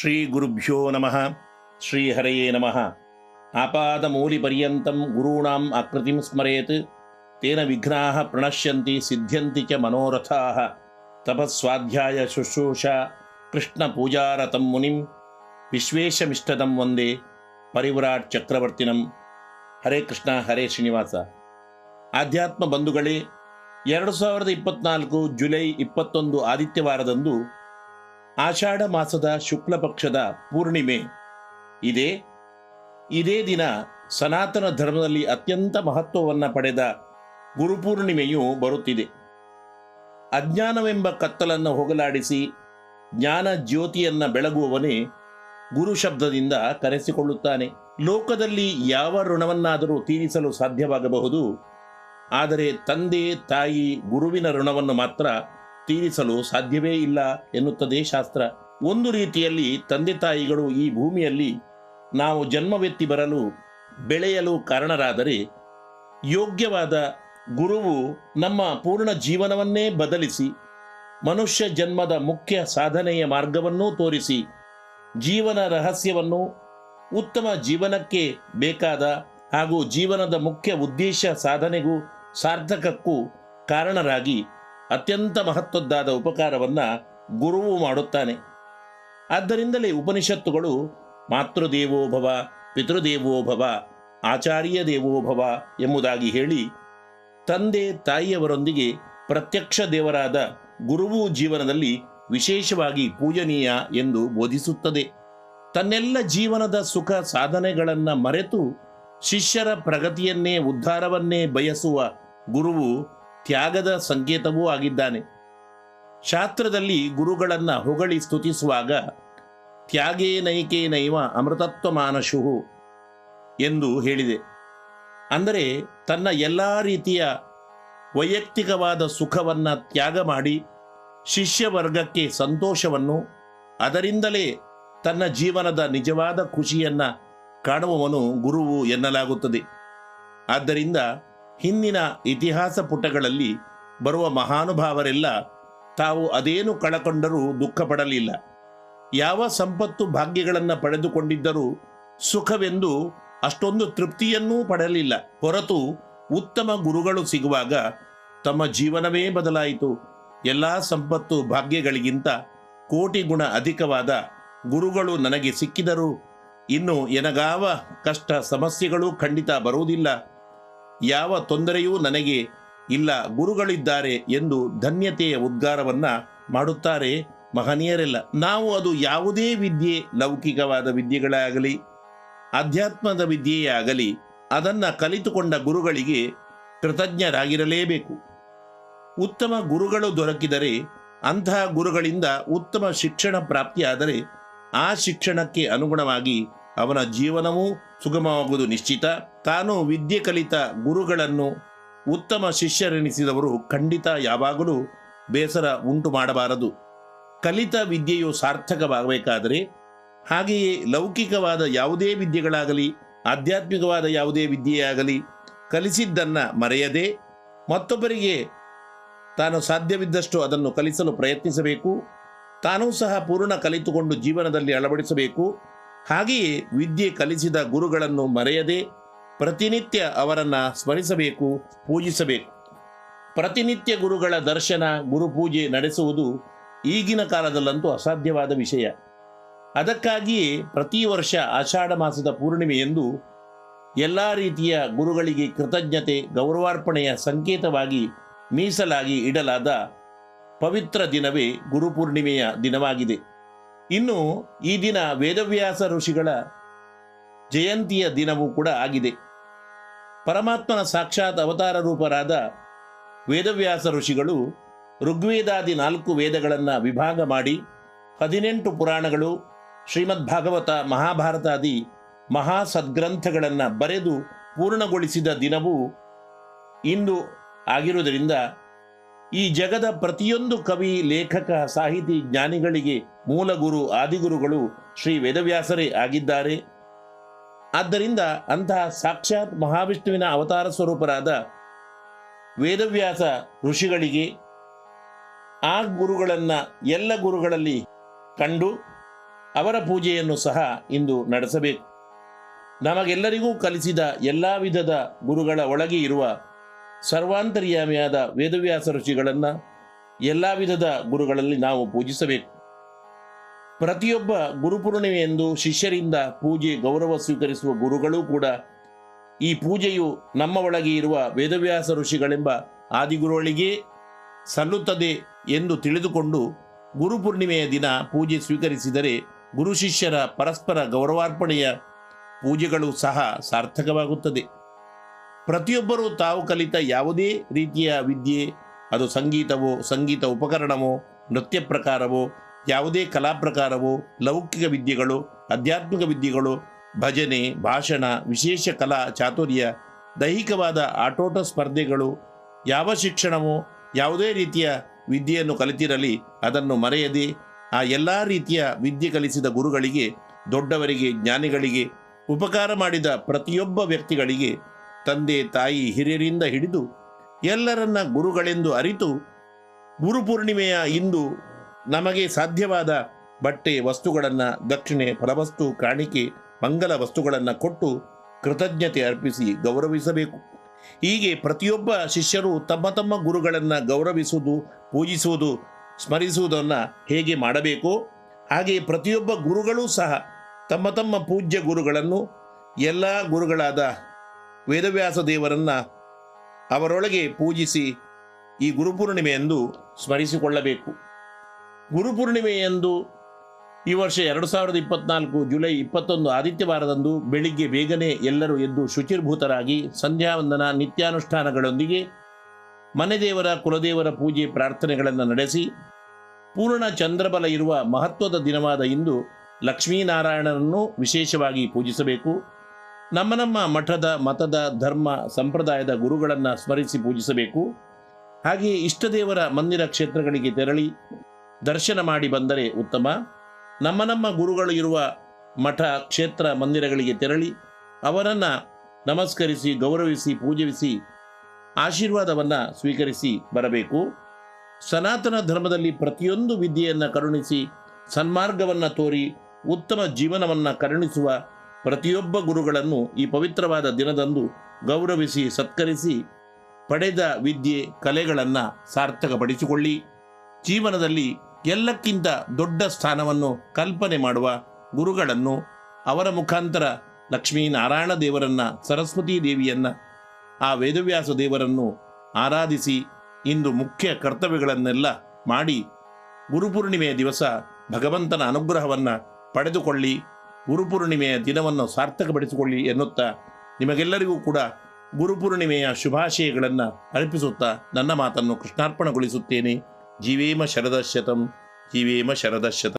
ಶ್ರೀ ಗುರುಭ್ಯೋ ನಮಃ ಶ್ರೀ ಹರಯೇ ನಮಃ ಆಪಾದಮೂಲಿಪರ್ಯಂతం ಗುರುಣಾಂ ಆಕೃತಿಂ ಸ್ಮರೇತ್ ತೇನ ವಿಘ್ನಾಃ ಪ್ರಣಶ್ಯಂತಿ ಸಿದ್ಧ್ಯಂತಿ ಚ ಮನೋರಥಾಃ ತಪಸ್ವಾಧ್ಯಾಯ ಶುಶ್ರೂಷಾ ಕೃಷ್ಣ ಪೂಜಾರತಂ ಮುನಿಂ ವಿಶ್ವೇಶಮಿಷ್ಟದಂ ವಂದೇ ಪರಿವ್ರಾಟ್ ಚಕ್ರವರ್ತಿನಂ ಹರೇ ಕೃಷ್ಣ ಹರೇ ಶ್ರೀನಿವಾಸ ಆಧ್ಯಾತ್ಮ ಬಂಧುಗಳೇ ಎರಡು ಸಾವಿರದ ಇಪ್ಪತ್ನಾಲ್ಕು ಜುಲೈ ಇಪ್ಪತ್ತೊಂದು ಆದಿತ್ಯವಾರದಂದು ಆಷಾಢ ಮಾಸದ ಶುಕ್ಲ ಪಕ್ಷದ ಪೂರ್ಣಿಮೆ. ಇದೆ, ಇದೇ ದಿನ ಸನಾತನ ಧರ್ಮದಲ್ಲಿ ಅತ್ಯಂತ ಮಹತ್ವವನ್ನು ಪಡೆದ ಗುರುಪೂರ್ಣಿಮೆಯು ಬರುತ್ತಿದೆ. ಅಜ್ಞಾನವೆಂಬ ಕತ್ತಲನ್ನು ಹೋಗಲಾಡಿಸಿ ಜ್ಞಾನ ಜ್ಯೋತಿಯನ್ನು ಬೆಳಗುವವನೇ ಗುರು ಶಬ್ದದಿಂದ ಕರೆಸಿಕೊಳ್ಳುತ್ತಾನೆ. ಲೋಕದಲ್ಲಿ ಯಾವ ಋಣವನ್ನಾದರೂ ತೀರಿಸಲು ಸಾಧ್ಯವಾಗಬಹುದು. ಆದರೆ ತಂದೆ, ತಾಯಿ, ಗುರುವಿನ ಋಣವನ್ನು ಮಾತ್ರ ತೀರಿಸಲು ಸಾಧ್ಯವೇ ಇಲ್ಲ ಎನ್ನುತ್ತದೆ ಶಾಸ್ತ್ರ. ಒಂದು ರೀತಿಯಲ್ಲಿ ತಂದೆ ತಾಯಿಗಳು ಈ ಭೂಮಿಯಲ್ಲಿ ನಾವು ಜನ್ಮವೆತ್ತಿ ಬರಲು ಬೆಳೆಯಲು ಕಾರಣರಾದರೆ ಯೋಗ್ಯವಾದ ಗುರುವು ನಮ್ಮ ಪೂರ್ಣ ಜೀವನವನ್ನೇ ಬದಲಿಸಿ ಮನುಷ್ಯ ಜನ್ಮದ ಮುಖ್ಯ ಸಾಧನೆಯ ಮಾರ್ಗವನ್ನೂ ತೋರಿಸಿ ಜೀವನ ರಹಸ್ಯವನ್ನು ಉತ್ತಮ ಜೀವನಕ್ಕೆ ಬೇಕಾದ ಹಾಗೂ ಜೀವನದ ಮುಖ್ಯ ಉದ್ದೇಶ ಸಾಧನೆಗೂ ಸಾರ್ಥಕಕ್ಕೂ ಕಾರಣರಾಗಿ ಅತ್ಯಂತ ಮಹತ್ವದ್ದಾದ ಉಪಕಾರವನ್ನು ಗುರುವು ಮಾಡುತ್ತಾನೆ. ಆದ್ದರಿಂದಲೇ ಉಪನಿಷತ್ತುಗಳು ಮಾತೃದೇವೋಭವ ಪಿತೃದೇವೋಭವ ಆಚಾರ್ಯ ದೇವೋಭವ ಎಂಬುದಾಗಿ ಹೇಳಿ ತಂದೆ ತಾಯಿಯವರೊಂದಿಗೆ ಪ್ರತ್ಯಕ್ಷ ದೇವರಾದ ಗುರುವು ಜೀವನದಲ್ಲಿ ವಿಶೇಷವಾಗಿ ಪೂಜನೀಯ ಎಂದು ಬೋಧಿಸುತ್ತದೆ. ತನ್ನೆಲ್ಲ ಜೀವನದ ಸುಖ ಸಾಧನೆಗಳನ್ನು ಮರೆತು ಶಿಷ್ಯರ ಪ್ರಗತಿಯನ್ನೇ, ಉದ್ಧಾರವನ್ನೇ ಬಯಸುವ ಗುರುವು ತ್ಯಾಗದ ಸಂಕೇತವೂ ಆಗಿದ್ದಾನೆ. ಶಾಸ್ತ್ರದಲ್ಲಿ ಗುರುಗಳನ್ನು ಹೊಗಳಿ ಸ್ತುತಿಸುವಾಗ, ತ್ಯಾಗೇ ನೈಕೇ ನೈವ ಅಮೃತತ್ವ ಮಾನಶುಹು ಎಂದು ಹೇಳಿದೆ. ಅಂದರೆ ತನ್ನ ಎಲ್ಲ ರೀತಿಯ ವೈಯಕ್ತಿಕವಾದ ಸುಖವನ್ನು ತ್ಯಾಗ ಮಾಡಿ ಶಿಷ್ಯ ವರ್ಗಕ್ಕೆ ಸಂತೋಷವನ್ನು, ಅದರಿಂದಲೇ ತನ್ನ ಜೀವನದ ನಿಜವಾದ ಖುಷಿಯನ್ನು ಕಾಣುವವನು ಗುರುವು ಎನ್ನಲಾಗುತ್ತದೆ. ಆದ್ದರಿಂದ ಹಿಂದಿನ ಇತಿಹಾಸ ಪುಟಗಳಲ್ಲಿ ಬರುವ ಮಹಾನುಭಾವರೆಲ್ಲ ತಾವು ಅದೇನು ಕಳಕೊಂಡರೂ ದುಃಖ ಪಡಲಿಲ್ಲ ಯಾವ ಸಂಪತ್ತು ಭಾಗ್ಯಗಳನ್ನು ಪಡೆದುಕೊಂಡಿದ್ದರೂ ಸುಖವೆಂದು ಅಷ್ಟೊಂದು ತೃಪ್ತಿಯನ್ನೂ ಪಡಲಿಲ್ಲ. ಹೊರತು ಉತ್ತಮ ಗುರುಗಳು ಸಿಗುವಾಗ ತಮ್ಮ ಜೀವನವೇ ಬದಲಾಯಿತು. ಎಲ್ಲ ಸಂಪತ್ತು ಭಾಗ್ಯಗಳಿಗಿಂತ ಕೋಟಿ ಗುಣ ಅಧಿಕವಾದ ಗುರುಗಳು ನನಗೆ ಸಿಕ್ಕಿದರು ಇನ್ನು ಎನಗಾವ ಕಷ್ಟ ಸಮಸ್ಯೆಗಳು ಖಂಡಿತ ಬರುವುದಿಲ್ಲ. ಯಾವ ತೊಂದರೆಯೂ ನನಗೆ ಇಲ್ಲ, ಗುರುಗಳಿದ್ದಾರೆ ಎಂದು ಧನ್ಯತೆಯ ಉದ್ಗಾರವನ್ನ ಮಾಡುತ್ತಾರೆ ಮಹನೀಯರೆಲ್ಲ. ನಾವು ಅದು ಯಾವುದೇ ವಿದ್ಯೆ, ಲೌಕಿಕವಾದ ವಿದ್ಯೆಗಳೇ ಆಗಲಿ ಅಧ್ಯಾತ್ಮದ ವಿದ್ಯೆಯೇ ಆಗಲಿ, ಅದನ್ನು ಕಲಿತುಕೊಂಡ ಗುರುಗಳಿಗೆ ಕೃತಜ್ಞರಾಗಿರಲೇಬೇಕು. ಉತ್ತಮ ಗುರುಗಳು ದೊರಕಿದರೆ, ಅಂತಹ ಗುರುಗಳಿಂದ ಉತ್ತಮ ಶಿಕ್ಷಣ ಪ್ರಾಪ್ತಿಯಾದರೆ, ಆ ಶಿಕ್ಷಣಕ್ಕೆ ಅನುಗುಣವಾಗಿ ಅವನ ಜೀವನವೂ ಸುಗಮವಾಗುವುದು ನಿಶ್ಚಿತ. ತಾನು ವಿದ್ಯೆ ಕಲಿತ ಗುರುಗಳನ್ನು ಉತ್ತಮ ಶಿಷ್ಯರೆನಿಸಿದವರು ಖಂಡಿತ ಯಾವಾಗಲೂ ಬೇಸರ ಉಂಟು ಮಾಡಬಾರದು. ಕಲಿತ ವಿದ್ಯೆಯು ಸಾರ್ಥಕವಾಗಬೇಕಾದರೆ ಹಾಗೆಯೇ ಲೌಕಿಕವಾದ ಯಾವುದೇ ವಿದ್ಯೆಗಳಾಗಲಿ, ಆಧ್ಯಾತ್ಮಿಕವಾದ ಯಾವುದೇ ವಿದ್ಯೆಯಾಗಲಿ ಕಲಿಸಿದ್ದನ್ನು ಮರೆಯದೆ ಮತ್ತೊಬ್ಬರಿಗೆ ತಾನು ಸಾಧ್ಯವಿದ್ದಷ್ಟು ಅದನ್ನು ಕಲಿಸಲು ಪ್ರಯತ್ನಿಸಬೇಕು. ತಾನೂ ಸಹ ಪೂರ್ಣ ಕಲಿತುಕೊಂಡು ಜೀವನದಲ್ಲಿ ಅಳವಡಿಸಬೇಕು. ಹಾಗೆಯೇ ವಿದ್ಯೆ ಕಲಿಸಿದ ಗುರುಗಳನ್ನು ಮರೆಯದೆ ಪ್ರತಿನಿತ್ಯ ಅವರನ್ನು ಸ್ಮರಿಸಬೇಕು, ಪೂಜಿಸಬೇಕು. ಪ್ರತಿನಿತ್ಯ ಗುರುಗಳ ದರ್ಶನ ಗುರುಪೂಜೆ ನಡೆಸುವುದು ಈಗಿನ ಕಾಲದಲ್ಲಂತೂ ಅಸಾಧ್ಯವಾದ ವಿಷಯ. ಅದಕ್ಕಾಗಿಯೇ ಪ್ರತಿ ವರ್ಷ ಆಷಾಢ ಮಾಸದ ಪೂರ್ಣಿಮೆಯೆಂದು ಎಲ್ಲ ರೀತಿಯ ಗುರುಗಳಿಗೆ ಕೃತಜ್ಞತೆ, ಗೌರವಾರ್ಪಣೆಯ ಸಂಕೇತವಾಗಿ ಮೀಸಲಾಗಿ ಇಡಲಾದ ಪವಿತ್ರ ದಿನವೇ ಗುರುಪೂರ್ಣಿಮೆಯ ದಿನವಾಗಿದೆ. ಇನ್ನು ಈ ದಿನ ವೇದವ್ಯಾಸ ಋಷಿಗಳ ಜಯಂತಿಯ ದಿನವೂ ಕೂಡ ಆಗಿದೆ. ಪರಮಾತ್ಮನ ಸಾಕ್ಷಾತ್ ಅವತಾರ ರೂಪರಾದ ವೇದವ್ಯಾಸ ಋಷಿಗಳು ಋಗ್ವೇದಾದಿ ನಾಲ್ಕು ವೇದಗಳನ್ನು ವಿಭಾಗ ಮಾಡಿ ಹದಿನೆಂಟು ಪುರಾಣಗಳು, ಶ್ರೀಮದ್ ಭಾಗವತ, ಮಹಾಭಾರತಾದಿ ಮಹಾ ಸದ್ಗ್ರಂಥಗಳನ್ನು ಬರೆದು ಪೂರ್ಣಗೊಳಿಸಿದ ದಿನವೂ ಇಂದು ಆಗಿರುವುದರಿಂದ ಈ ಜಗದ ಪ್ರತಿಯೊಂದು ಕವಿ, ಲೇಖಕ, ಸಾಹಿತಿ, ಜ್ಞಾನಿಗಳಿಗೆ ಮೂಲಗುರು, ಆದಿಗುರುಗಳು ಶ್ರೀ ವೇದವ್ಯಾಸರೇ ಆಗಿದ್ದಾರೆ. ಆದ್ದರಿಂದ ಅಂತಹ ಸಾಕ್ಷಾತ್ ಮಹಾವಿಷ್ಣುವಿನ ಅವತಾರ ಸ್ವರೂಪರಾದ ವೇದವ್ಯಾಸ ಋಷಿಗಳಿಗೆ ಆ ಗುರುಗಳನ್ನು ಎಲ್ಲ ಗುರುಗಳಲ್ಲಿ ಕಂಡು ಅವರ ಪೂಜೆಯನ್ನು ಸಹ ಇಂದು ನಡೆಸಬೇಕು. ನಮಗೆಲ್ಲರಿಗೂ ಕಲಿಸಿದ ಎಲ್ಲ ವಿಧದ ಗುರುಗಳ ಒಳಗೆ ಇರುವ ಸರ್ವಾಂತರ್ಯಾಮಿಯಾದ ವೇದವ್ಯಾಸ ಋಷಿಗಳನ್ನು ಎಲ್ಲ ವಿಧದ ಗುರುಗಳಲ್ಲಿ ನಾವು ಪೂಜಿಸಬೇಕು. ಪ್ರತಿಯೊಬ್ಬ ಗುರುಪೂರ್ಣಿಮೆಯೆಂದು ಶಿಷ್ಯರಿಂದ ಪೂಜೆ ಗೌರವ ಸ್ವೀಕರಿಸುವ ಗುರುಗಳೂ ಕೂಡ ಈ ಪೂಜೆಯು ನಮ್ಮ ಒಳಗೆ ಇರುವ ವೇದವ್ಯಾಸ ಋಷಿಗಳೆಂಬ ಆದಿಗುರುಗಳಿಗೆ ಸಲ್ಲುತ್ತದೆ ಎಂದು ತಿಳಿದುಕೊಂಡು ಗುರುಪೂರ್ಣಿಮೆಯ ದಿನ ಪೂಜೆ ಸ್ವೀಕರಿಸಿದರೆ ಗುರು ಶಿಷ್ಯರ ಪರಸ್ಪರ ಗೌರವಾರ್ಪಣೆಯ ಪೂಜೆಗಳು ಸಹ ಸಾರ್ಥಕವಾಗುತ್ತದೆ. ಪ್ರತಿಯೊಬ್ಬರೂ ತಾವು ಕಲಿತ ಯಾವುದೇ ರೀತಿಯ ವಿದ್ಯೆ, ಅದು ಸಂಗೀತವೋ, ಸಂಗೀತ ಉಪಕರಣವೋ, ನೃತ್ಯ ಪ್ರಕಾರವೋ, ಯಾವುದೇ ಕಲಾ ಪ್ರಕಾರವೋ, ಲೌಕಿಕ ವಿದ್ಯೆಗಳು, ಆಧ್ಯಾತ್ಮಿಕ ವಿದ್ಯೆಗಳು, ಭಜನೆ, ಭಾಷಣ, ವಿಶೇಷ ಕಲಾ, ಚಾತುರ್ಯ, ದೈಹಿಕವಾದ ಆಟೋಟ ಸ್ಪರ್ಧೆಗಳು, ಯಾವ ಶಿಕ್ಷಣವೋ, ಯಾವುದೇ ರೀತಿಯ ವಿದ್ಯೆಯನ್ನು ಕಲಿತಿರಲಿ, ಅದನ್ನು ಮರೆಯದೆ ಆ ಎಲ್ಲ ರೀತಿಯ ವಿದ್ಯೆ ಕಲಿಸಿದ ಗುರುಗಳಿಗೆ, ದೊಡ್ಡವರಿಗೆ, ಜ್ಞಾನಿಗಳಿಗೆ, ಉಪಕಾರ ಮಾಡಿದ ಪ್ರತಿಯೊಬ್ಬ ವ್ಯಕ್ತಿಗಳಿಗೆ ತಂದೆ ತಾಯಿ ಹಿರಿಯರಿಂದ ಹಿಡಿದು ಎಲ್ಲರನ್ನ ಗುರುಗಳೆಂದು ಅರಿತು ಗುರುಪೂರ್ಣಿಮೆಯ ಇಂದು ನಮಗೆ ಸಾಧ್ಯವಾದ ಬಟ್ಟೆ ವಸ್ತುಗಳನ್ನು, ದಕ್ಷಿಣೆ ಫಲವಸ್ತು, ಕಾಣಿಕೆ, ಮಂಗಲ ವಸ್ತುಗಳನ್ನು ಕೊಟ್ಟು ಕೃತಜ್ಞತೆ ಅರ್ಪಿಸಿ ಗೌರವಿಸಬೇಕು. ಹೀಗೆ ಪ್ರತಿಯೊಬ್ಬ ಶಿಷ್ಯರು ತಮ್ಮ ತಮ್ಮ ಗುರುಗಳನ್ನು ಗೌರವಿಸುವುದು, ಪೂಜಿಸುವುದು, ಸ್ಮರಿಸುವುದನ್ನು ಹೇಗೆ ಮಾಡಬೇಕು ಹಾಗೆ ಪ್ರತಿಯೊಬ್ಬ ಗುರುಗಳೂ ಸಹ ತಮ್ಮ ತಮ್ಮ ಪೂಜ್ಯ ಗುರುಗಳನ್ನು ಎಲ್ಲ ಗುರುಗಳಾದ ವೇದವ್ಯಾಸ ದೇವರನ್ನ ಅವರೊಳಗೆ ಪೂಜಿಸಿ ಈ ಗುರುಪೂರ್ಣಿಮೆಯೆಂದು ಸ್ಮರಿಸಿಕೊಳ್ಳಬೇಕು. ಗುರುಪೂರ್ಣಿಮೆಯೆಂದು ಈ ವರ್ಷ ಎರಡು ಸಾವಿರದ ಇಪ್ಪತ್ನಾಲ್ಕು ಜುಲೈ ಇಪ್ಪತ್ತೊಂದು ಆದಿತ್ಯವಾರದಂದು ಬೆಳಿಗ್ಗೆ ಬೇಗನೆ ಎಲ್ಲರೂ ಎದ್ದು ಶುಚಿರ್ಭೂತರಾಗಿ ಸಂಧ್ಯಾವಂದನ ನಿತ್ಯಾನುಷ್ಠಾನಗಳೊಂದಿಗೆ ಮನೆ ದೇವರ, ಕುಲದೇವರ ಪೂಜೆ ಪ್ರಾರ್ಥನೆಗಳನ್ನು ನಡೆಸಿ ಪೂರ್ಣ ಚಂದ್ರಬಲ ಇರುವ ಮಹತ್ವದ ದಿನವಾದ ಇಂದು ಲಕ್ಷ್ಮೀನಾರಾಯಣರನ್ನು ವಿಶೇಷವಾಗಿ ಪೂಜಿಸಬೇಕು. ನಮ್ಮ ನಮ್ಮ ಮಠದ, ಮತದ, ಧರ್ಮ, ಸಂಪ್ರದಾಯದ ಗುರುಗಳನ್ನು ಸ್ಮರಿಸಿ ಪೂಜಿಸಬೇಕು. ಹಾಗೆಯೇ ಇಷ್ಟದೇವರ ಮಂದಿರ ಕ್ಷೇತ್ರಗಳಿಗೆ ತೆರಳಿ ದರ್ಶನ ಮಾಡಿ ಬಂದರೆ ಉತ್ತಮ. ನಮ್ಮ ನಮ್ಮ ಗುರುಗಳು ಇರುವ ಮಠ, ಕ್ಷೇತ್ರ, ಮಂದಿರಗಳಿಗೆ ತೆರಳಿ ಅವರನ್ನು ನಮಸ್ಕರಿಸಿ, ಗೌರವಿಸಿ, ಪೂಜಿಸಿ, ಆಶೀರ್ವಾದವನ್ನು ಸ್ವೀಕರಿಸಿ ಬರಬೇಕು. ಸನಾತನ ಧರ್ಮದಲ್ಲಿ ಪ್ರತಿಯೊಂದು ವಿದ್ಯೆಯನ್ನು ಕರುಣಿಸಿ, ಸನ್ಮಾರ್ಗವನ್ನು ತೋರಿ, ಉತ್ತಮ ಜೀವನವನ್ನು ಕರುಣಿಸುವ ಪ್ರತಿಯೊಬ್ಬ ಗುರುಗಳನ್ನು ಈ ಪವಿತ್ರವಾದ ದಿನದಂದು ಗೌರವಿಸಿ ಸತ್ಕರಿಸಿ ಪಡೆದ ವಿದ್ಯೆ ಕಲೆಗಳನ್ನು ಸಾರ್ಥಕಪಡಿಸಿಕೊಳ್ಳಿ. ಜೀವನದಲ್ಲಿ ಎಲ್ಲಕ್ಕಿಂತ ದೊಡ್ಡ ಸ್ಥಾನವನ್ನು ಕಲ್ಪನೆ ಮಾಡುವ ಗುರುಗಳನ್ನು ಅವರ ಮುಖಾಂತರ ಲಕ್ಷ್ಮೀನಾರಾಯಣ ದೇವರನ್ನು, ಸರಸ್ವತೀ ದೇವಿಯನ್ನು, ಆ ವೇದವ್ಯಾಸ ದೇವರನ್ನು ಆರಾಧಿಸಿ ಇಂದು ಮುಖ್ಯ ಕರ್ತವ್ಯಗಳನ್ನೆಲ್ಲ ಮಾಡಿ ಗುರುಪೂರ್ಣಿಮೆಯ ದಿವಸ ಭಗವಂತನ ಅನುಗ್ರಹವನ್ನು ಪಡೆದುಕೊಳ್ಳಿ. ಗುರುಪೂರ್ಣಿಮೆಯ ದಿನವನ್ನು ಸಾರ್ಥಕಪಡಿಸಿಕೊಳ್ಳಿ ಎನ್ನುತ್ತಾ ನಿಮಗೆಲ್ಲರಿಗೂ ಕೂಡ ಗುರುಪೂರ್ಣಿಮೆಯ ಶುಭಾಶಯಗಳನ್ನು ಅರ್ಪಿಸುತ್ತಾ ನನ್ನ ಮಾತನ್ನು ಕೃಷ್ಣಾರ್ಪಣಗೊಳಿಸುತ್ತೇನೆ. ಜೀವೇಮ ಶರದಶತಂ ಜೀವೇಮ ಶರದಶತಂ